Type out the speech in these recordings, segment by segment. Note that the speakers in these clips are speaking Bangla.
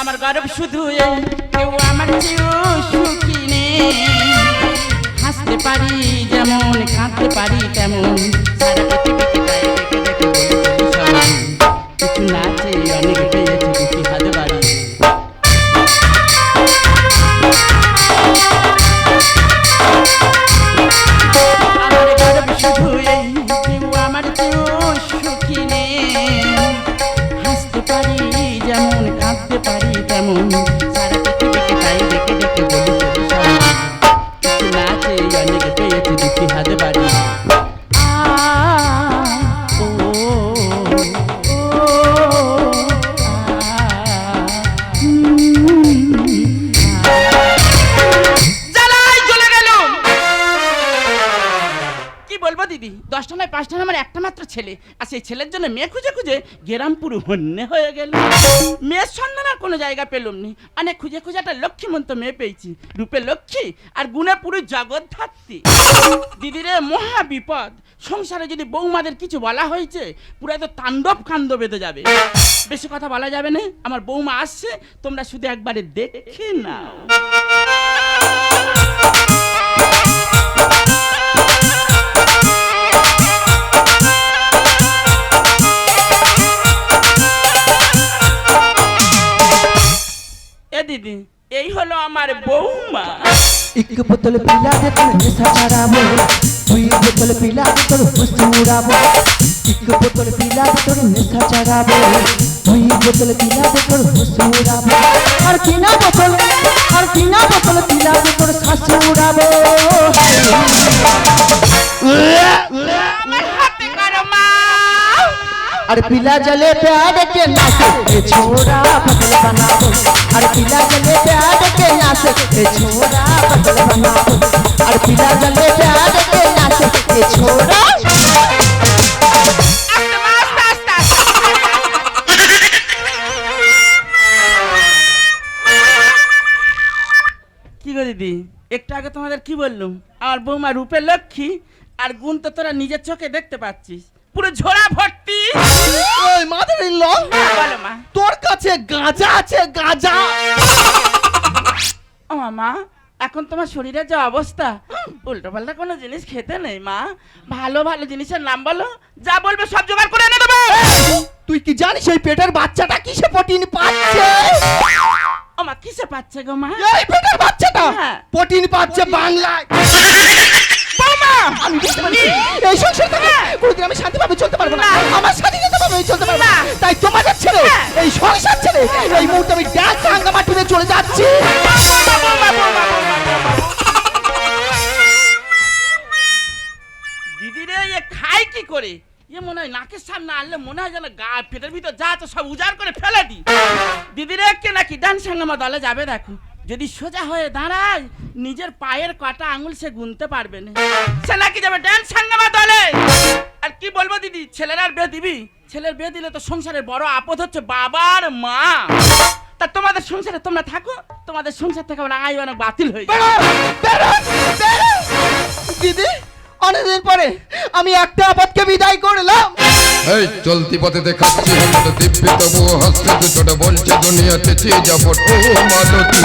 আমার গর্ব শুধু কেউ আমার কেউ সুখী নেই হাসতে পারি যেমন, কাঁদতে পারি তেমন, সারা পৃথিবীতে। কিছু না চেয়ে অনেক দশটা নয় পাঁচটা আমার একটা মাত্র ছেলে। আর সেই ছেলের জন্য মেয়ে খুঁজে খুঁজে গেরাম পুরো হন্যে হয়ে গেল। মেয়ের সন্ধান আর কোনো জায়গা পেলাম নি। অনেক খুঁজে খুঁজে একটা লক্ষ্মীমন্ত মেয়ে পেয়েছি। রূপে লক্ষ্মী আর গুণে পুরো জগৎ ধাত্রী দিদিরে মহা বিপদ। সংসারে যদি বৌমাদের কিছু বলা হয়েছে, পুরো তো তাণ্ডব কাণ্ড বেঁধে যাবে। বেশি কথা বলা যাবে না। আমার বৌমা আসছে, তোমরা শুধু একবারে দেখে নাও। দিদি, এই হলো আমার বৌমা। এক বোতল পিলা দে তোর নেশা ছাড়াবো, দুই বোতল পিলা দে তোর হুশ উড়াবো এক বোতল পিলা দে তোর নেশা ছাড়াবো, দুই বোতল পিলা দে তোর হুশ উড়াবো আর তিনা বোতল, আর বোতল পিলা দে তোর শ্বাস अरे पिला जले प्यार के नाचे ए छोरा पतल बनाबो अरे पिला जले प्यार के नाचे ए छोरा पतल बनाबो अरे पिला जले प्यार के नाचे ए छोरा আস্তে মা আস্তে আস্তে কি গো দিদি একটু আগে তোমাদের কি বললুম আমার বৌমা রূপে লক্ষ্মী আর গুণ তো তোরা নিজের চোখে দেখতে পাচ্ছিস পুরো ঝোড়া ভর্তি। ওই মাদার ইন ল বলো মা। তোর কাছে গাঁজা আছে গাঁজা। ও মা এখন তোমার শরীরের যে অবস্থা উল্টো পাল্টা কোনো জিনিস খেতে নেই মা। ভালো ভালো জিনিসের নাম বলো যা বলবে সব জোগাড় করে এনে দেবো। তুই কি জানিস এই পেটের বাচ্চাটা কিসে প্রোটিন পাচ্ছে? ও মা কিসে পাচ্ছে গো মা? এই পেটের বাচ্চাটা হ্যাঁ। প্রোটিন পাচ্ছে বাংলায়। বৌমা আমি বুঝতে পারছি এই সংসার থেকে কোনোদিন আমি শান্তিভাবে চলতে পারব না না। আমার স্বাধীনতাভাবে আমি চলতে পারব না না। তাই তোমাদের ছেড়ে হ্যাঁ। এই সংসার ছেড়ে এই মুহূর্তে আমি হাঙ্গামা টুনে চলে যাচ্ছি। দিদি রে এ খায় কি করে এ মনে হয় নাকের সামনে আনলে মনে হয় যেন গা পেটের ভিতর যা আছে সব উজাড় করে ফেলে দি দিদি রে কে নাকি ডান সাঙ্গামা দলে যাবে দেখো যদি সোজা হয়ে দাঁড়ায় নিজের পায়ের কটা আঙুল সে গুনতে পারবে না। সে নাকি যাবে? ডান সাঙ্গামা দলে আর কি বলব দিদি? ছেলের আর বিয়ে দিবি? ছেলের বিয়ে দিলে তো সংসারের বড় আপদ হচ্ছে বাবার মা। তা তোমাদের সংসারে তোমরা থাকো তোমাদের সংসার থেকে আমার আয় অনেক বাতিল হয়ে। দিদি অনেকদিন পরে আমি একটা আপদকে বিদায় করলাম। এই চলতি পথে দেখাচ্ছি হঠাৎ দিব্যি তবুও হাসতে দুটোটা বলছে দুনিয়াতে চেয়ে যাব। মালতী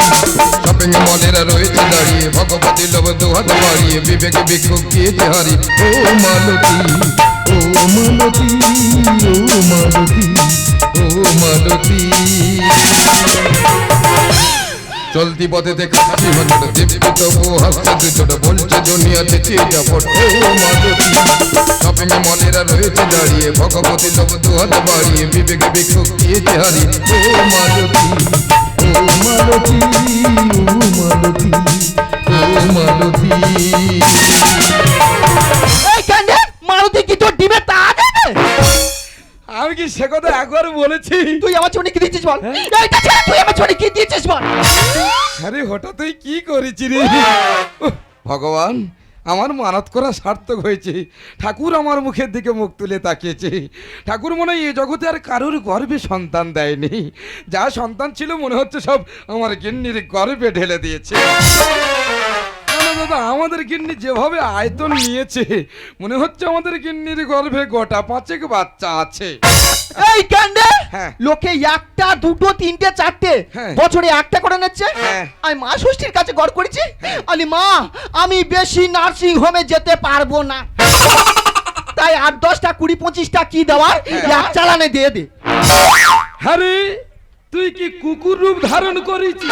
শপিং মলেরা রয়েছে দাঁড়িয়ে, ভগবতী লোভ দুহাত বাড়িয়ে, বিবেকে বিক্ষোভ গিয়েছে হারি। ও মালতী ও মালতী ও মালতী ও মালতী। চলতি পথে দেখাচ্ছি হঠাৎ দিব্যি তবুও হাসতে দুটোটা বলছে দুনিয়াতে চেয়ে মালতী শপিং মলেরা রয়েছে দাঁড়িয়ে। ভগবতী লোক দুহাত বাড়িয়ে বিবেকে বিক্ষোভ দিয়েছে হারি ও মালতী ও মালতী ও মালতী ও মালতী এই মারুতি কি তোর ডিমে তা আমি কি সে কথা একবার বলেছি? তুই আমার চোখে কি দিয়েছিস বল? এইটা তুই আমার চোখে কি দিয়েছিস বল? আরে হঠাৎই কি করেছি রে? ভগবান আমার মানত করা সার্থক হয়েছে। ঠাকুর আমার মুখের দিকে মুখ তুলে তাকিয়েছে। ঠাকুর মনে হয় এ জগতে আর কারোর গর্বে সন্তান দেয়নি। যা সন্তান ছিল মনে হচ্ছে সব আমার গিন্নির গর্বে ঢেলে দিয়েছে। দাদা আমাদের গিন্নি যেভাবে আয়তন নিয়েছে মনে হচ্ছে আমাদের গিন্নির গর্ভে গোটা পাঁচেক বাচ্চা আছে। এই কেন্দ্রে হ্যাঁ। লোকে একটা দুটো তিনটে চারটে হ্যাঁ। বছরে একটা করে নিচ্ছে? হ্যাঁ। আমি মা ষষ্ঠীর কাছে গড় করেছি? আলি মা আমি বেশি নার্সিং হোমে যেতে পারব না। তাই আট দশটা কুড়ি পঁচিশটা কি দেওয়ার। এক চালানে দিয়ে দে। হ্যাঁ তুই কি কুকুর রূপ ধারণ করেছিস?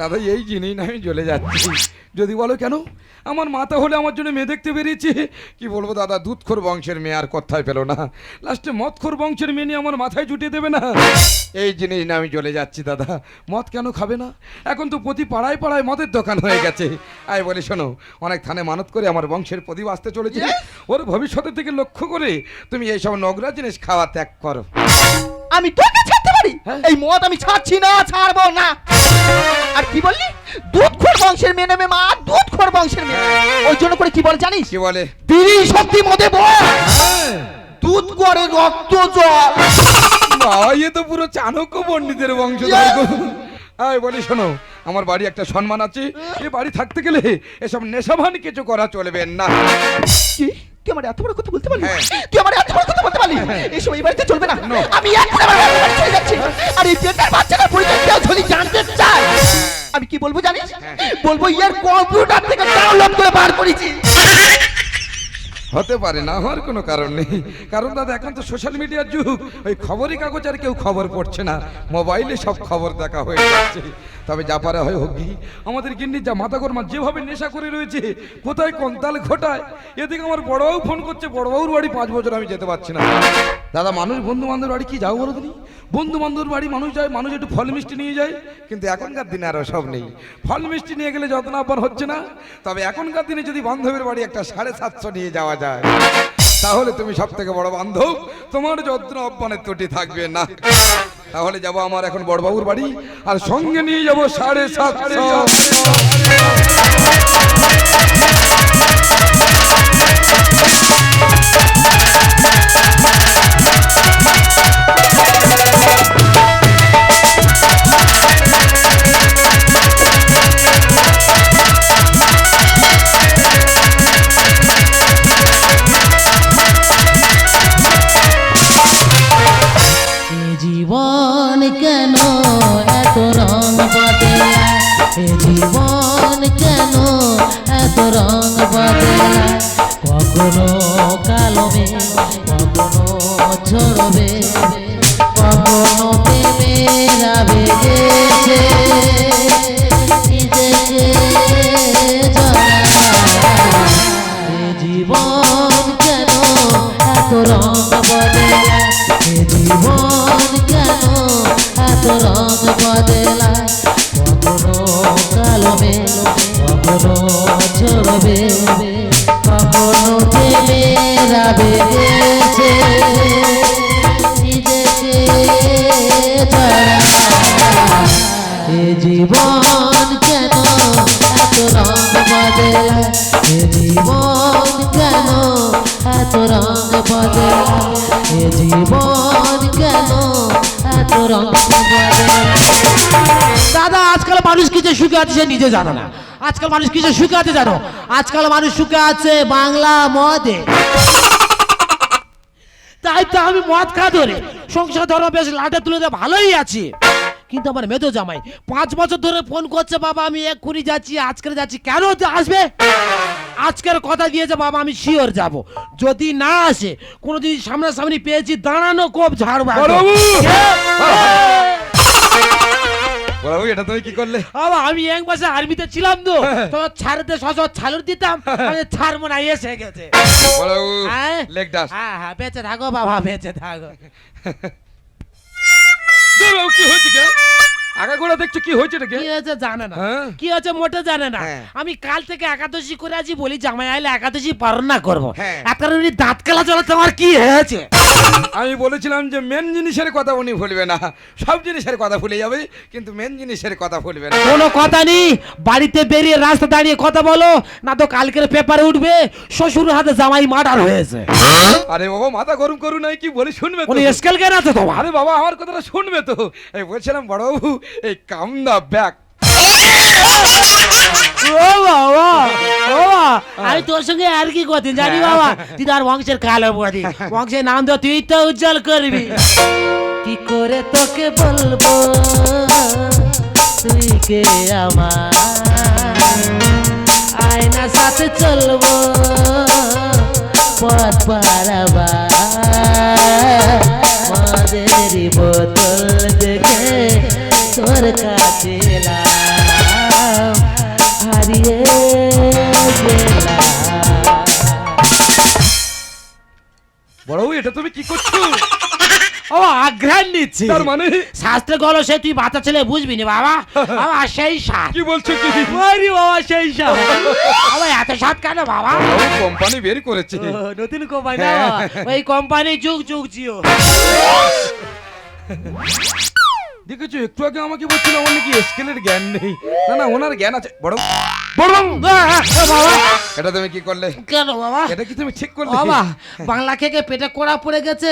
দাদা এই জিনিস না আমি চলে যাচ্ছি। যদি বলো কেন? আমার মাথা হলে আমার জন্য মেয়ে দেখতে বেরিয়েছে। কি বলব দাদা দুধখোর বংশের মেয়ে আর কথায় পেল না। লাস্টে মদখোর বংশের মেয়ে নিয়ে আমার মাথায় জুটিয়ে দেবে না। এই জিনিস না আমি চলে যাচ্ছি দাদা। মদ কেন খাবে না? এখন তো প্রতি পাড়ায় পাড়ায় মদের দোকান হয়ে গেছে। আয় বলে শোনো অনেক থানে মানত করে আমার বংশের প্রদীপ আসতে চলেছে। ওর ভবিষ্যতের দিকে লক্ষ্য করে তুমি এইসব নোংরা জিনিস খাওয়া ত্যাগ করো। আমি তোকে ছাড়তে পারি? হ্যাঁ। এই মদ আমি ছাড়ছি না ছাড়বো না। আর কি বললি? দুধ খোর বংশের মেয়ে নেবে মা দুধ খোর বংশের মেয়ে। ওই জন্য করে কি বলে জানিস? কি বলে? দিদি শক্তি মদে বল। হ্যাঁ। দুধ করে রক্ত জল। ইয়ে তো পুরো চাণক্য পণ্ডিতের বংশ আয় বলি শোনো আমার বাড়ি একটা সম্মান আছে। এ বাড়ি থাকতে গেলে এসব নেশাভান কিছু করা চলবে না। তুই আমার এত বড় কথা বলতে পারলি? হ্যাঁ। তুই আমার এত বড় কথা বলতে পারলি? এসব এই বাড়িতে চলবে না। আমি এখন আমার বাড়ি চলে যাচ্ছি। আর এই বেকার বাচ্চাটার পরিচয় কেউ যদি জানতে চায় আমি কি বলব জানিস? বলব ইয়ার কম্পিউটার থেকে ডাউনলোড করে বার করেছি। হতে পারে না, হওয়ার কোনো কারণ নেই। কারণ দাদা, এখন তো সোশ্যাল মিডিয়ার যুগ। ওই খবরই কাগজ আর কেউ খবর পড়ছে না। মোবাইলে সব খবর দেখা হয়ে যাচ্ছে। তবে যা পারা হয় হোক আমাদের গিন্নির যা মাথা কর্মা যেভাবে নেশা করে রয়েছে, কোথায় কন্তাল ঘটায়? এদিকে আমার বড়বাবু ফোন করছে, বড়বাবুর বাড়ি পাঁচ বছর আমি যেতে পারছি না। দাদা, মানুষ বন্ধু বান্ধব বাড়ি কি যাও বলো তুমি বন্ধু বান্ধবের বাড়ি মানুষ যায়, মানুষ একটু ফল মিষ্টি নিয়ে যায়, কিন্তু এখনকার দিনে আরও সব নেই। ফল মিষ্টি নিয়ে গেলে যত্ন আব্বার হচ্ছে না, তবে এখনকার দিনে যদি বান্ধবের বাড়ি একটা সাড়ে সাতশো নিয়ে যাওয়া যায়, তাহলে তুমি সব থেকে বড় বান্ধব। তোমার যত্ন আব্বানের ত্রুটি থাকবে না। তাহলে যাব আমার এখন বড়বাবুর বাড়ি, আর সঙ্গে নিয়ে যাব সাড়ে সাতশো। জীবন কেন? এত রং বদলায় এ জীবন কেন? এত রং বদলায় কখনো কালো মেঘ, কখনো ঝরবে কখনো প্রেমের আবেগেছে নিজেকে এ জীবন রং এ জীবন কেন এত রং দাদা, আজকাল মানুষ কিছু সুখে আছে সে নিজে জানে না। আজকাল মানুষ কিছু সুখে আছে জানো? আজকাল মানুষ সুখে আছে বাংলা মদে। তাই তো আমি মদ খা ধরে। সংসার ধরো বেশ লাটে তুলে ভালোই আছি। কিন্তু আমার মেধো জামাই পাঁচ বছর ধরে ফোন করছে বাবা আমি এক্ষুনি যাচ্ছি আজকে যাচ্ছি। কেন আসবে? আজকের কথা দিয়েছে বাবা আমি শিওর যাব। যদি না আসে কোনো কোনোদিন সামনাসামনি পেয়েছি দাঁড়ানো কোপ ঝাড়বো এটা তুমি কি করলে? বাবা আমি এক মাসে আর্মিতে ছিলাম তো তো ছাড়তে সস ছাড়ুর দিতাম আমি ছাড়বো না এসে গেছে। হ্যাঁ? লেগ ডাস হ্যাঁ হ্যাঁ বেঁচে থাকো বাবা বেঁচে থাকো। বাবু কি হয়েছে কে আগা গোড়া দেখছ কি হয়েছে নাকি কি হয়েছে জানে না। হ্যাঁ? কি হয়েছে মোটে জানে না। হ্যাঁ। আমি কাল থেকে একাদশী করে আছি বলি জামাই আইলে একাদশী পালন না করব। হ্যাঁ। উনি দাঁত কালা চলাতে আমার কি হয়েছে? আমি বলেছিলাম যে মেন জিনিসের কথা উনি ভুলবে না। সব জিনিসের কথা ভুলে যাবে কিন্তু মেন জিনিসের কথা ভুলবে না। কোনো কথা নেই। বাড়িতে বেরিয়ে রাস্তা দাঁড়িয়ে কথা বলো না তো কালকের পেপারে উঠবে শ্বশুর হাতে জামাই মার্ডার হয়েছে। আরে বাবা মাথা গরম করু নাই কি বলে শুনবে তো? উনি স্কেল কেন আছে তোমার। আরে বাবা আমার কথাটা শুনবে তো? এই বলছিলাম বড়বাবু এই ও বাবা ও আমি তোর সঙ্গে আর কি করতে? জানি বাবা তুই তার বংশের কালো বংশের নাম তো তুই তো উজ্জ্বল করবি। কি করে তোকে বলব? তুই কে আমার? আয়না সাথে চলবো পথ পারাবা মদের বোতল দেখে তোর কাছে হারিয়ে বড়বাবু এটা তুমি কি করছ? ও আগ্রান নিচ্ছি তার মানে? শাস্ত্রে গলো সে তুই বাচ্চা ছেলে বুঝবি না বাবা? বাবা সেই সাত কি বলছো কি? ওরে বাবা সেই সাত বাবা এত সাত কেন বাবা? কোম্পানি বের করেছে। নতুন কোম্পানি না? বাবা? ওই কোম্পানি যুগ যুগ জিও। দেখেছ একটু আগে আমাকে বলছিল আমার নাকি স্কেলের জ্ঞান নেই। না না ওনার জ্ঞান আছে। বড় বাবা। এটা তুমি কি করলে? কেন বাবা? এটা কি তুমি ঠিক করলে? বাবা বাংলা খেকে পেটে কোড়া পড়ে গেছে।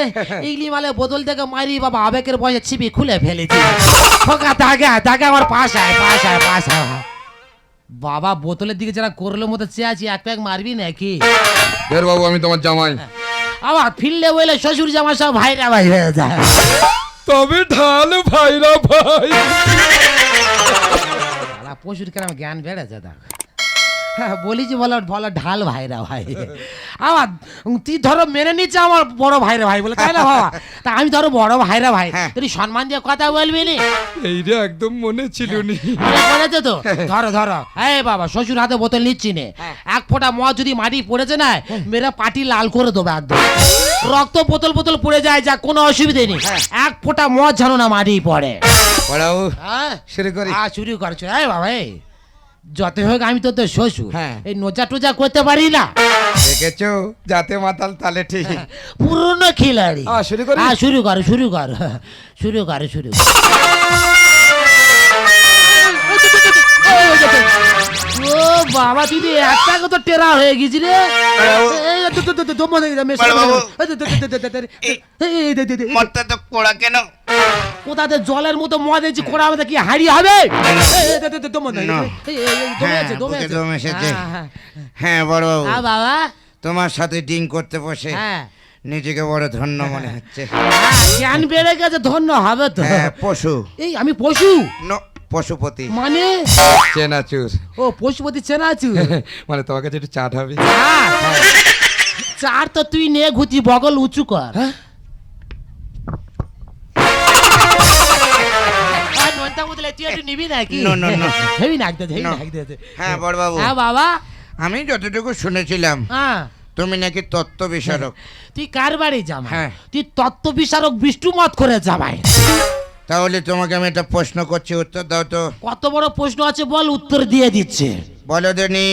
ইংলি মালে বোতল থেকে মারি বাবা আবেগের বয়সে ছিপি খুলে ফেলেছি। খোকা দাগে দাগে আমার পাশ আয় পাশ আয় পাশ আয়। বাবা বোতলের দিকে যারা করল মতো চেয়ে আছি এক প্যাক মারবি নাকি? বের বাবু আমি তোমার জামাই। আবার ফিরলে বলে শ্বশুর জামা সব ভাইরা ভাই হয়ে যায়। তবে ঢাল ভাইরা ভাই। প্রচুর কেন জ্ঞান বেড়েছে দেখ। হ্যাঁ বলিছি বলো বলো ঢাল ভাইরা ভাই। আমার তুই ধরো মেনে নিচ্ছে আমার বড় ভাইরা ভাই বলে তাই না বাবা? তা আমি ধরো বড় ভাইরা ভাই তুই সম্মান দিয়ে কথা বলবি নি? এইটা একদম মনে ছিল নি। মনে তো? ধরো ধরো। এই বাবা শ্বশুর হাতে বোতল নিচ্ছি নে। এক ফোঁটা মদ যদি মাটি পড়েছে না মেয়েরা পাটি লাল করে দেবো একদম। রক্ত বোতল বোতল পড়ে যায় যা কোনো অসুবিধে নেই। এক ফোঁটা মদ যেন না মাটি পড়ে। বড়াবু হ্যাঁ। শুরু করি। আ শুরু করছ। এই বাবা এই। যত হোক আমি তো তোর শ্বশুর হ্যাঁ। এই নোজা টোজা করতে পারি না দেখেছ যাতে মাতাল তালে ঠিক পুরনো খিলাড়ি আ, শুরু কর হ্যাঁ শুরু কর শুরু কর শুরু কর শুরু কর। ও বাবা একটা কত টেরা হয়ে গেছি রে হয়ে কোথাতে জলের মতো মদ এসেছি কোড়া আমাদের কি হাড়ি হবে হয়ে হ্যাঁ। হ্যাঁ, হ্যাঁ। হ্যাঁ হ্যাঁ, বাবা তোমার সাথে ডিং করতে বসে হ্যাঁ নিজেকে বড় ধন্য মনে হচ্ছে হ্যাঁ, জ্ঞান বেড়ে গেছে ধন্য হবে তো হ্যাঁ পশু এই আমি পশু পশুপতি। মানে? চেনাচুর। ও পশুপতি চেনা আছু মানে তোমার কাছে একটু চাট হবে চার তো তুই নে ঘুতি বগল উঁচু কর। হ্যাঁ? হ্যাঁ বাবা। আমি যতটুকু শুনেছিলাম হ্যাঁ। তুমি নাকি তত্ত্ব বিশারক তুই কার বাড়ি জামাই? হ্যাঁ। তুই তত্ত্ব বিচারক বিষ্ণু মত করে জামাই। তাহলে তোমাকে আমি একটা প্রশ্ন করছি উত্তর দাও তো। কত বড় প্রশ্ন আছে বল উত্তর দিয়ে দিচ্ছে। বলো দেনি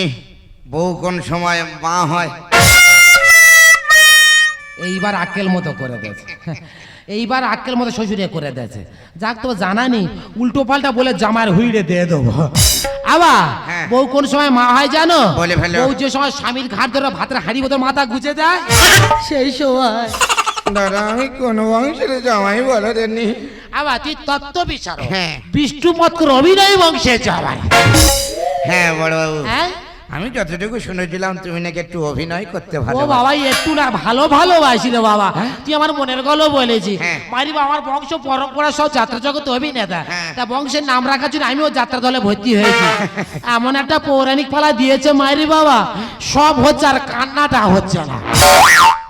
বউ কোন সময় মা হয়? এইবার আক্কেল মতো করে দিয়েছে এইবার আক্কেল মতো শ্বশুরে করে দিয়েছে যাক তো জানা নেই উল্টো পাল্টা বলে জামার হুইড়ে দিয়ে দেবো। আবা হ্যাঁ। বউ কোন সময় মা হয় জানো। বউ যে সময় স্বামীর ঘাট ধরে ভাতের হাড়ি বোধ মাথা গুজে দেয় সেই সময় দাদা আমি কোন বংশের জামাই বলো দেনি। আবার তুই তত্ত্ব বিচারক হ্যাঁ। বিষ্ণু মতকর অভিনয় বংশে জামাই। হ্যাঁ বড়বাবু। হ্যাঁ? আমি যতটুকু শুনেছিলাম তুমি নাকি একটু অভিনয় করতে ও বাবা একটু না ভালো ভালোবাসি রে বাবা তুই আমার মনের গল্প বলেছি। হ্যাঁ। মারি বাবা, আমার বংশ পরম্পরা সব যাত্রা জগৎ অভিনেতা। হ্যাঁ। তা বংশের নাম রাখার জন্য আমিও যাত্রা দলে ভর্তি হয়েছি। এমন একটা পৌরাণিক পালা দিয়েছে মাইরি বাবা। সব হচ্ছে আর কান্নাটা হচ্ছে না।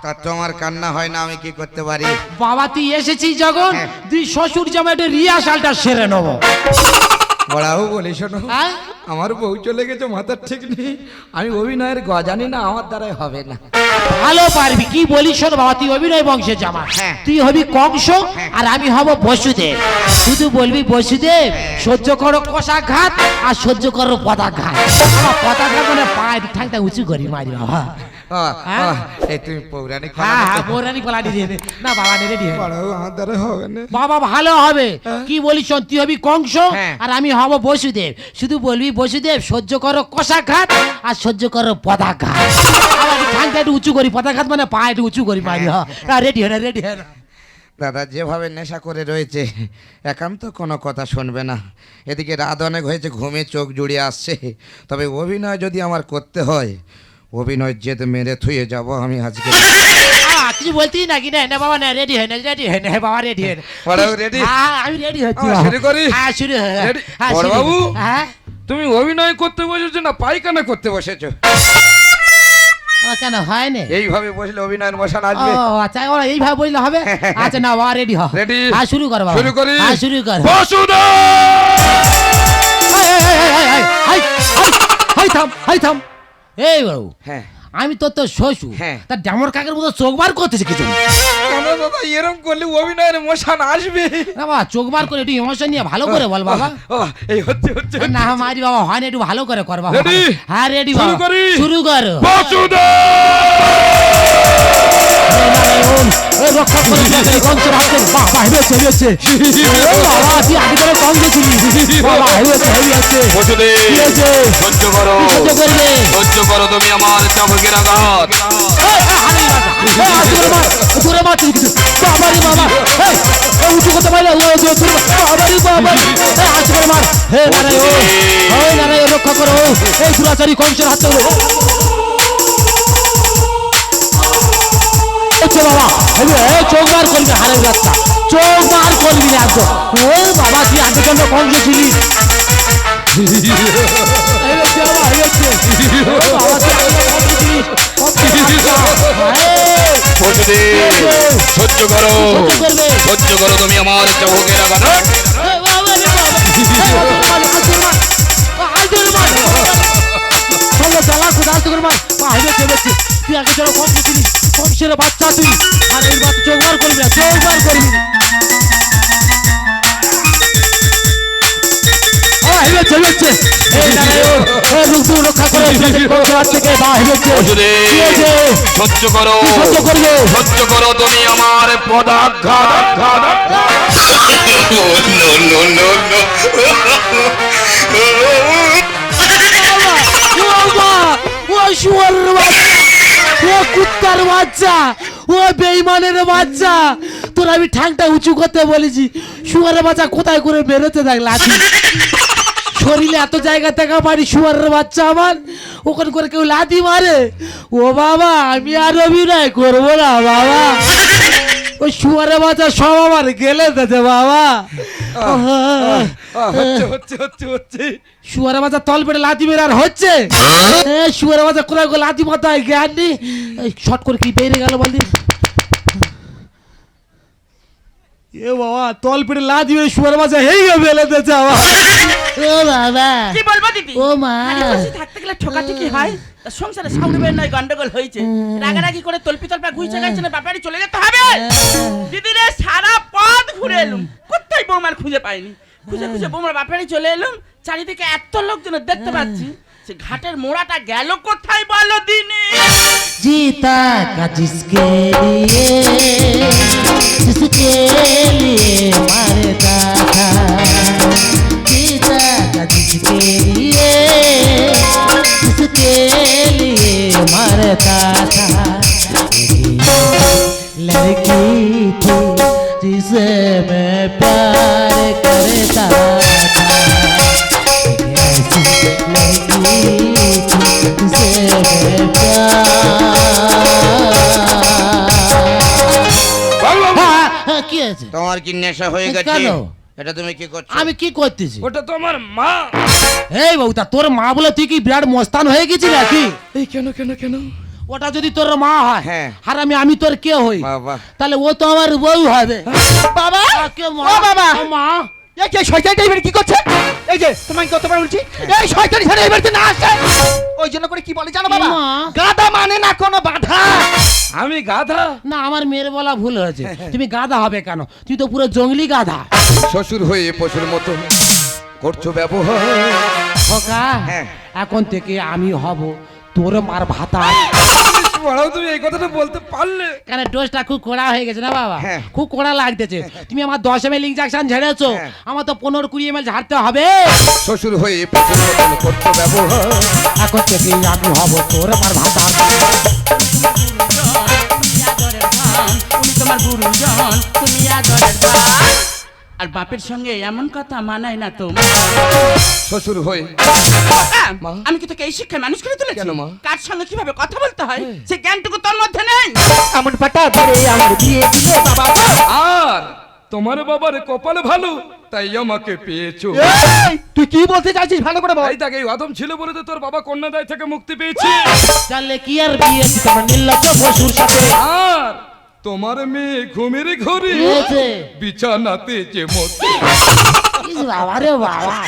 তা তোমার কান্না হয় না আমি কি করতে পারি? বাবা তুই এসেছিস যখন? হ্যাঁ। তুই শ্বশুর জামা একটু রিহার্সালটা সেরে নেব। বড়াবু বলি শোনো হ্যাঁ? আমার বউ চলে গেছে মাথার ঠিক নেই। আমি অভিনয়ের গজানি না আমার দ্বারাই হবে না। ভালো পারবি কি বলিস শোন বাবা তুই অভিনয় বংশের জামা। হ্যাঁ। তুই হবি কংস আর আমি হব বসুদেব। শুধু বলবি বসুদেব সহ্য করো কষা ঘাত আর সহ্য করো পদাঘাত। আমার পদাঘাত মানে পায়ের ঠাংটা উঁচু করি মারি বাবা। এই তুমি পৌরাণিক হ্যাঁ হ্যাঁ পৌরাণিক পালা দিয়ে দে। না বাবা রেডি বড়াবু আমার দ্বারা হবে না বাবা ভালো হবে কি বলিস তুই হবি কংস। আর আমি হব বসুদেব শুধু বলবি বসুদেব সহ্য করো কষাঘাত আর সহ্য করো পদাঘাত আবার একটু উঁচু করি পদাঘাত মানে পা একটু উঁচু করি মারি হ্যাঁ রেডি হ্যাঁ রেডি হ্যাঁ দাদা যেভাবে নেশা করে রয়েছে। একান্ত কোনো কথা শুনবে না। এদিকে রাত অনেক হয়েছে ঘুমে চোখ জুড়ে আসছে। তবে অভিনয় যদি আমার করতে হয় অভিনয় জেদ মেরে থুয়ে যাব আমি আজকে আহ, কিছু বলতেই নাকি না না বাবা না রেডি হয় না রেডি হয় না বাবা রেডি হয় না হ্যাঁ আমি রেডি হচ্ছি শুরু করি? হ্যাঁ শুরু হ্যাঁ? হ্যাঁ? হ্যাঁ তুমি অভিনয় করতে বসেছো না পায়খানা করতে বসেছো কেন হয় না এইভাবে বসলে অভিনয়ের মশান ও আচ্ছা ওরা এইভাবে বললে হবে আচ্ছা না বাবা রেডি হ Ready? হ্যাঁ শুরু কর বাবা শুরু করি? হ্যাঁ শুরু কর বসুদা হাই, হাই, হাই, হাই, হাই, হাই, হাই থাম হাই থাম এই বাবু হ্যাঁ। আমি তোর তো শ্বশুর হ্যাঁ। তার ড্যামর কাকের মতো চোখ বার করতেছে কিছু কেন দাদা এরম করলে অভিনয়ের মশান আসবে? না বাবা চোখ বার করে একটু ইমোশন নিয়ে ভালো করে বল বাবা। ও এই হচ্ছে হচ্ছে না মারি বাবা হয় না একটু ভালো করে কর বাবা। হ্যাঁ রেডি শুরু বাবা। করি? শুরু কর। বসুদা এই রক্ষা করে কংসের হাতে। বাবা, তুই আগে করে কম গেছিলি। বাবা, সহ্য করো কি সহ্য করবে? সহ্য করো তুমি আমার চাবুকের আঘাত ধরে মার তুই কিছু। বাবারে বাবা। এই, উঁচু করতে পারলে, ও, ও, ধরে মার। বাবারে বাবারে। এই, হাত ধরে মার। হে নারায়ণ, হে নারায়ণ, রক্ষা করো। এই দুরাচারী কংসের হাত হচ্ছে বাবা চোখ বার করবি হারের বাচ্চা চোখ বার করবি না একদম ও বাবা তুই আগে কেন কম গেছিলিস। সহ্য করো সহ্য করো তুমি আমার আঘাত সঙ্গে জ্বালা কোথা হাত মার। পা হেবেছে, হেবেছে। তুই আগে চলো কম গেছিলিস কংসের বাচ্চা তুই আর এই বাচ্চা চোখ বার করবি না চোখ বার করবি না। এই নারায়ণ, রূপ রক্ষা করে থেকে বা হেবেছে। বসুদে কি হয়েছে? সহ্য করো সহ্য করবে সহ্য করো তুমি আমার পদাঘাত শুয়োরের বাচ্চা, ও কুত্তার বাচ্চা ও বেইমানের বাচ্চা। তোর আমি ঠাংটা উঁচু করতে বলেছি। শুয়ারের বাচ্চা কোথায় করে বেরোতে দেখ লাঠি। শরীরে এত জায়গা থেকে পারি শুয়ারের বাচ্চা আমার। ওখান করে কেউ লাথি মারে। ও বাবা আমি আর অভিনয় করব না বাবা। ওই শুয়ারের বাচ্চা সব আমার গেলে দেছে বাবা। আহ, হচ্ছে হচ্ছে হচ্ছে হচ্ছে। শুয়ারে তল পেটে লাথি মেরে আর হচ্ছে? এ, শুয়ারে বাজা কোথায় গো লাথি মাথায় জ্ঞান নেই এই, শর্ট করে কি বেরিয়ে গেল বলদি? এ বাবা তল পেটে লাথি মেরে শুয়ারে বাজা হেই বেলে দিয়েছে আমার ও বাবা। কি বলব দিদি? ও মা। থাকতে গেলে ঠোকাটি কি হয়। সংসারে সাউরিবের নয় গন্ডগোল হয়েছে। রাগারাগি করে তলপি তলপা ঘুরছে গেছে না বাপারি চলে যেতে হবে? দিদিরে সারা পথ ঘুরে এলুম। কোথায় বৌমার খুঁজে পাইনি? খুঁজে খুঁজে বৌমার বাপারি চলে এলুম। চারিদিকে এত লোকজন দেখতে পাচ্ছি। সে ঘাটের মোড়াটা গেল কোথায় বলো দিনে? জিতা কাজিসকে দিয়ে লিয়ে জিসকে মারতা जीता का जिसके लिए जिसके लिए मरता था लड़की थी जिसे मैं प्यार करता था কি আছে তোমার কি নেশা হয়ে গেছে কেন? এটা তুমি কি করছ? আমি কি করতেছি? ওটা তো আমার মা। এই বউ তা তোর মা বলে তুই কি বিরাট মস্তান হয়ে গেছিস নাকি? এই কেন কেন কেন? ওটা যদি তোর মা হয় হ্যাঁ। আর আমি আমি তোর কে হই? বাবা। তাহলে ও তো আমার বউ হবে। বাবা! কে মা? বাবা! মা? এই যে শয়তানটা এবারে কি করছে? এই যে তোমাকে কতবার বলছি? এই শয়তানি ছেড়ে এবারে না আসে ওই জন্য করে কি বলে জানো বাবা? মা। গাদা মানে না কোনো বাধা। আমি গাধা? না আমার মেয়ের বলা ভুল হয়েছে। তুমি গাধা হবে কেন? তুই তো পুরো জঙ্গলি গাধা। শ্বশুর হয়ে পশুর মতো করছ ব্যবহার। খোকা হ্যাঁ। এখন থেকে আমি হব তোর মার ভাতা। বড়াও তুমি এই কথাটা বলতে পারলে। কেন ডোজটা খুব কড়া হয়ে গেছে না বাবা? হ্যাঁ। খুব কড়া লাগতেছে। তুমি আমার দশ এম এল ইঞ্জেকশন ঝেড়েছো। হ্যাঁ। আমার তো পনেরো কুড়ি এম এল ঝাড়তে হবে। শ্বশুর হয়ে ব্যবহার। এখন থেকে আমি হব তোর মার ভাতা। তোমার গুরুজন তুমি আদরের আর বাপের সঙ্গে এমন কথা মানায় না তো। শ্বশুর হয়ে। মা? আমি কি তোকে এই শিক্ষায় মানুষ করে তুলেছি? কেন, মা? কার সঙ্গে কীভাবে কথা বলতে হয়? সে জ্ঞানটুকু তোর মধ্যে নেই। এমন পাটা ধরে আমার বিয়ে দিলে বাবা। গো। আর তোমার বাবার কপাল ভালো তাই আমাকে পেয়েছ। এই, তুই কি বলতে চাইছিস ভালো করে বল। তাই তাকে এই আদম ছিল বলে তো তোর বাবা কন্যাদায় থেকে মুক্তি পেয়েছে। তাহলে কি আর বিয়ে দিতে আমার নির্লজ্জ বসুর সাথে। আর তোমার মেয়ে ঘুমের ঘরে? বিছানাতে যে মত বাবা রে বাবা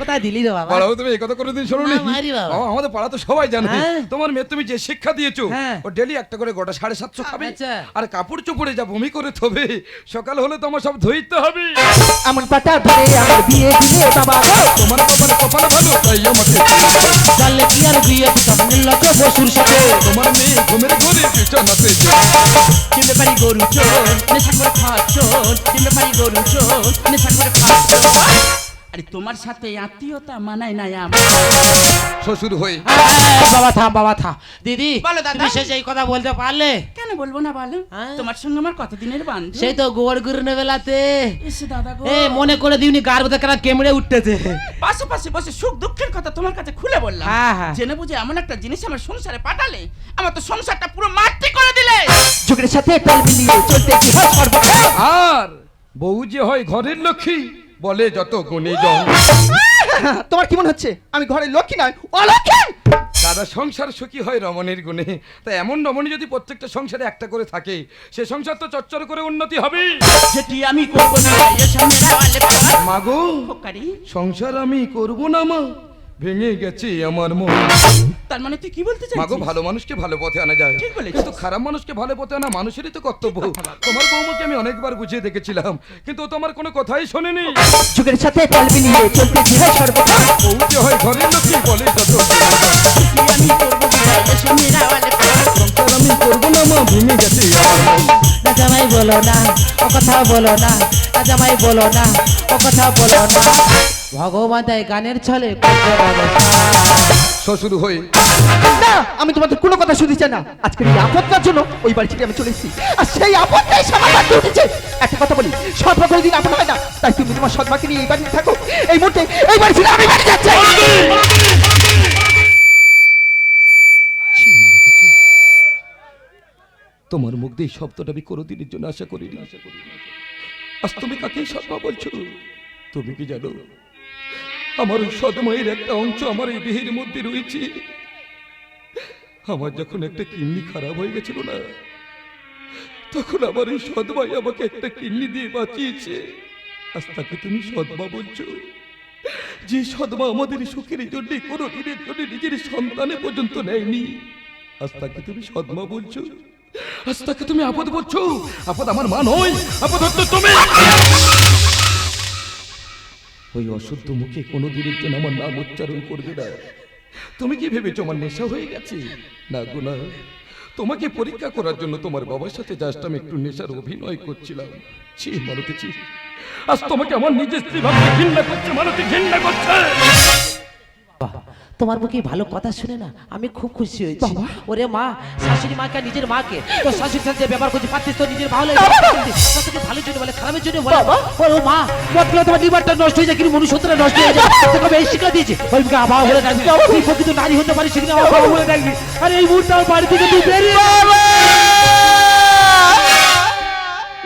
কোথায় দিলি রে বাবা পাড়াও তুমি এই কথা কোনোদিন শোনোনি না, মারি বাবা। বাবা, আমাদের পাড়া তো সবাই জানে হ্যাঁ। তোমার মেয়ে তুমি যে শিক্ষা দিয়েছ হ্যাঁ। ও ডেলি একটা করে গোটা সাড়ে সাতশো খাবে আচ্ছা। আর কাপড় চোপড়ে যা বমি করে থবে সকাল হলে তো আমার সব ধুইতে হবে এমন পাটা ধরে আমার বিয়ে দিলে বাবা গো। তোমার কপালে কপাল ভালো তাই আমাকে পেয়েছ। কি আর বিয়ে দিতে আমার নির্লজ্জ বসুর সাথে তোমার মেয়ে ঘুমের ঘরে বিছানাতে যে চিনতে পারি গরু চোর নেশা করে খাওয়া চোর চিনতে পারি গরু চোর নেশা করে খাওয়া চোর আরে তোমার সাথে আত্মীয়তা মানায় না আমার। শ্বশুর এই, বাবা থাম বাবা থাম। দিদি বলো দাদা। তুমি এই কথা বলতে পারলে? কেন বলব না বলো? হ্যাঁ। তোমার সঙ্গে আমার কতদিনের বান্ধব? সেই তো গোবর গুরনে বেলাতে। এসে দাদা গো। এ মনে করে দিওনি গার মধ্যে কেন কেমড়ে উঠতেছে। পাশাপাশি বসে সুখ দুঃখের কথা তোমার কাছে খুলে বললাম। হ্যাঁ, হ্যাঁ। জেনে বুঝে এমন একটা জিনিস আমার সংসারে পাঠালে আমার তো সংসারটা পুরো মাটি করে দিলে। যুগের সাথে তাল মিলিয়ে চলতে কি হয়? আর বউ যে হয় ঘরের লক্ষ্মী বলে যত গুণে জন। তোমার কি মনে হচ্ছে? আমি ঘরে লক্ষ্মী নয় অলক্ষ্মী! দাদা সংসার সুখী হয় রমণের গুণে। তা এমন রমণী যদি প্রত্যেকটা সংসারে একটা করে থাকে সে সংসার তো চচ্চর করে উন্নতি হবে। যেটি আমি করব না মাগো সংসার আমি করব না মা। ভেঙে গেছে আমার মন। তার মানে তুই কি বলতে মাগো চাইছিস ভালো মানুষকে ভালো পথে আনা যায়। ঠিক বলেছিস। কিন্তু খারাপ মানুষকে ভালো পথে আনা মানুষেরই তো কর্তব্য। তোমার বৌমাকে আমি অনেকবার বুঝিয়ে দেখেছিলাম কিন্তু ও তো আমার কোনো কথাই শোনেনি। যুগের সাথে তাল মিলিয়ে চলতে কি হয় সর্বদা বউ যে হয় ঘরের লক্ষ্মী বলে যত আমি করব সামনে সংসার আমি করব না মা ভেঙে গেছে আমার মন। বলো না ও কথা বলো না না জামাই বলো না ও কথা বলো না। ভগবান তাই গানের ছলে শ্বশুর হয়ে না আমি তোমাদের কোনো কথা শুনতে চাই না। আজকের এই আপদটার জন্য ওই বাড়ি থেকে আমি চলে এসেছি। আর সেই আপদটাই উঠেছে একটা কথা বলি সৎমা কোনো দিন আপন হয় না। তাই তুমি তোমার সৎমাকে নিয়ে এই বাড়িতে থাকো। এই মুহূর্তে এই বাড়ি ছেড়ে আমি বাড়ি যাচ্ছি। তোমার মুখ দিয়ে শব্দটা আমি কোনোদিনের জন্য আশা করিনি। আজ তুমি কাকে সৎমা বলছো? তুমি কি জানো? আমার ওই সদমায়ের একটা অংশ আমার এই দেহের মধ্যে রয়েছে। আমার যখন একটা কিডনি খারাপ হয়ে গেছিল না, তখন আমার এই সদমাই আমাকে একটা কিডনি দিয়ে বাঁচিয়েছে। আজ তাকে তুমি সদমা বলছো। যে সদমা আমাদের সুখের জন্য কোনো দিনের জন্য নিজের সন্তানে পর্যন্ত নেয়নি। আজ তাকে তুমি সদমা বলছো। আজ তাকে তুমি আপদ বলছো। আপদ আমার মা নয়, আপদ হচ্ছে তুমি। ওই অশুদ্ধ মুখে কোনো দিনের জন্য আমার নাম উচ্চারণ করবে না। তুমি কি ভেবেছো আমার নেশা হয়ে গেছে? না গুনা তোমাকে পরীক্ষা করার জন্য তোমার বাবার সাথে জাস্ট আমি একটু নেশার অভিনয় করছিলাম। ছি মারুতি ছি। আজ তোমাকে আমার নিজের স্ত্রী ভাবতে ঘৃণা করছে মারুতি ঘৃণা করছে। তোমার মুখে ভালো কথা শুনে না আমি খুব খুশি হয়েছি। ওরে মা শাশুড়ি মাকে নিজের মাকে তো শাশুড়ি সাথে ব্যবহার করছি পাচ্ছিস তো নিজের ভালো তোকে ভালোর জন্য বলে খারাপের জন্য বলে। ও মা মতগুলো তোমার লিভারটা নষ্ট হয়ে যায় কিন্তু মনুষ্যত্বটা নষ্ট হয়ে যায়। তোকে এই শিক্ষা দিয়েছি। ওই মুখে আবহাওয়া বলে ডাকবি। তুই প্রকৃত নারী হতে পারিস সেখানে আবহাওয়া বলে ডাকবি। আর এই মুহূর্তে আমার বাড়ি থেকে তুই বেরিয়ে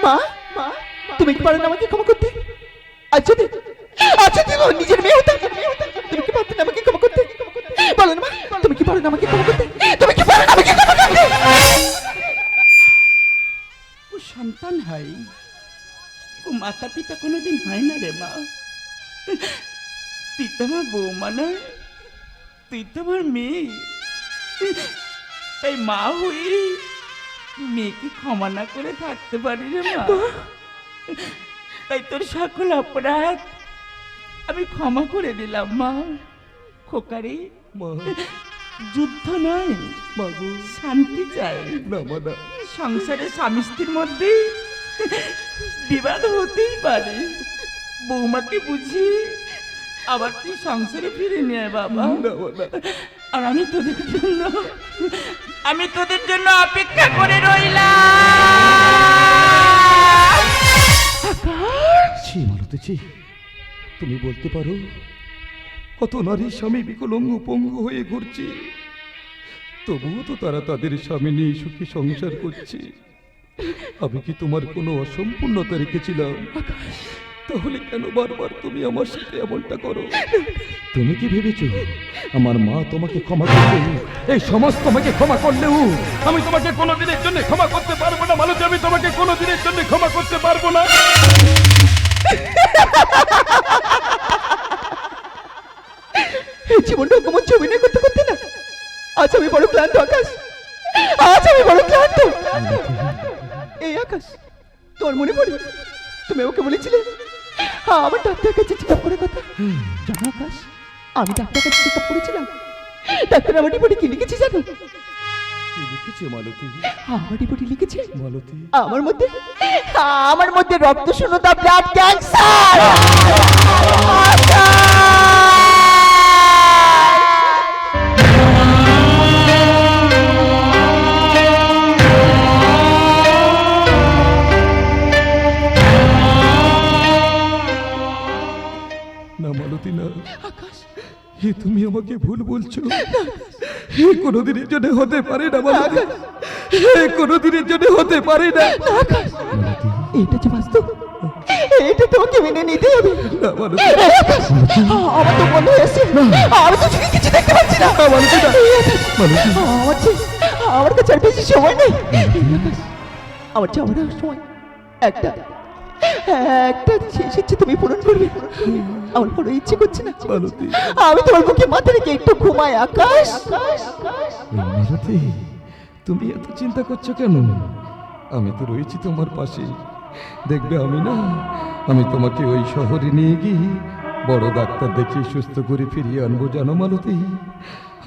মা মা তুমি কি পারেন আমাকে ক্ষমা করতে? আর যদি আর যদি নিজের মেয়ে হতাম তুমি কি পারতেন আমাকে বলেন মা তুমি কি পারেন আমাকে ক্ষমা করতে? তুমি কি পারেন আমাকে ক্ষমা করতে? ও সন্তান হয়। ও মাতা পিতা কোনোদিন হয় না রে মা। তুই তো আমার বৌমা নয় তুই তো আমার মেয়ে। এই মা হয়ে মেয়েকে ক্ষমা না করে থাকতে পারি রে মা। তাই তোর সকল অপরাধ আমি ক্ষমা করে দিলাম মা। খোকারে যুদ্ধ নয় মাগো শান্তি চাই। না মা না। সংসারে স্বামী স্ত্রীর মধ্যে বিবাদ হতেই পারে। বৌমাকে বুঝি আবার তুই সংসারে ফিরে নিয়ে বাবা? আর আমি তোদের জন্য আমি তোদের জন্য অপেক্ষা করে রইলাম। তুমি বলতে পারো কত নারী স্বামী বিকলঙ্গ পঙ্গু হয়ে ঘুরছে। তবুও তো তারা তাদের স্বামী নিয়ে সুখী সংসার করছে। আমি কি তোমার কোনো অসম্পূর্ণতা রেখেছিলাম? তাহলে কেন বারবার তুমি আমার সাথে এমনটা করো? তুমি কি ভেবেছো? আমার মা তোমাকে ক্ষমা করবে? এই সমস্ত তোমাকে ক্ষমা করলেও আমি তোমাকে কোনো দিনের জন্য ক্ষমা করতে পারব না। মানুষ আমি তোমাকে কোনো দিনের জন্য ক্ষমা করতে পারব না। এই জীবনটা করতে করতে না। আজ আমি বড় ক্লান্ত আকাশ। আজ আমি বড় ক্লান্ত। এই আকাশ তোর মনে পড়ে? তুমি ওকে বলেছিলে? হ্যাঁ আমার ডাক্তার কাছে চেক আপ করার কথা। জানো আকাশ আমি ডাক্তার কাছে চেক আপ করেছিলাম। ডাক্তার আমার রিপোর্টে কি লিখেছে জানো? লিখেছে মালতী? আমার রিপোর্টে লিখেছে মালতী? আমার মধ্যে আমার মধ্যে রক্ত শূন্যতা ব্লাড ক্যান্সার হে তুমি আমাকে ভুল বলছো। হে কোনোদিনের জন্য হতে পারে না মালতী হে কোনোদিনের জন্য হতে পারে না। এটা যে বাস্তব এটা তোমাকে মেনে নিতে হবে। না মালতী আমার তো মনে হয়েছে আমি তো কিছু দেখতে পাচ্ছি না। আমার যে আমার কাছে আর বেশি সময় নেই। আমার যাওয়ার সময়। একটা একটা ইচ্ছে তুমি পূরণ করবে। আমার বড় ইচ্ছে করছে না। মালতী আমি তোমার বুকে মাথা রেখে একটু ঘুমাই আকাশ। মালতী তুমি এত চিন্তা করছ কেন? আমি তো রয়েছি তোমার পাশে। দেখবে আমি না আমি তোমাকে ওই শহরে নিয়ে গিয়ে বড় ডাক্তার দেখিয়ে সুস্থ করে ফিরিয়ে আনব জানো মালতী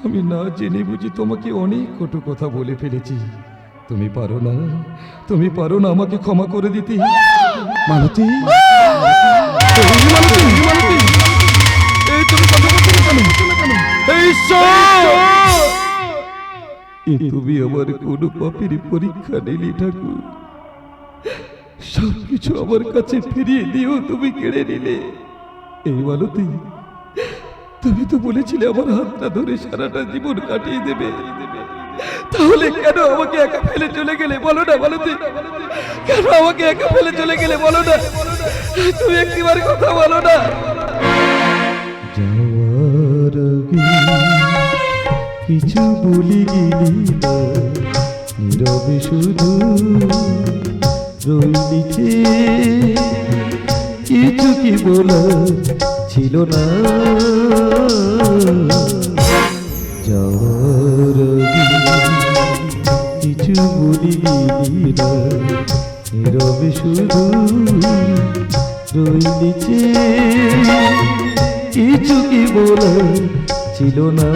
আমি না জেনে বুঝি তোমাকে অনেক কটু কথা বলে ফেলেছি। তুমি পারো না তুমি পারো না আমাকে ক্ষমা করে দিতে। মালতী। তুমি আমার কোন পাপের পরীক্ষা নিলি ঠাকুর। সব কিছু আমার কাছে ফিরিয়ে দিও তুমি কেড়ে নিলে। এই মালতী, তুমি তো বলেছিলে আমার হাতটা ধরে সারাটা জীবন কাটিয়ে দেবে। তাহলে কেন আমাকে একা ফেলে চলে গেলে? বলো না মালতী কেন আমাকে একা ফেলে চলে গেলে? বলো না। তুমি একটিবার কথা বলো না। কিছু বলি না। নীরবে শুধু রইলিছে কিছু কি বলা ছিল না। যাওয়ার না নীরবে শুধু রইলিছে কিছু কি বলা ছিল না।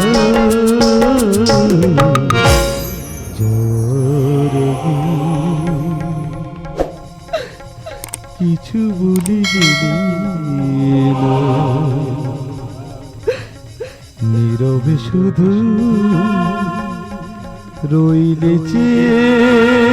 কিছু বলি দিলি নীরবে শুধু রইলে চেয়ে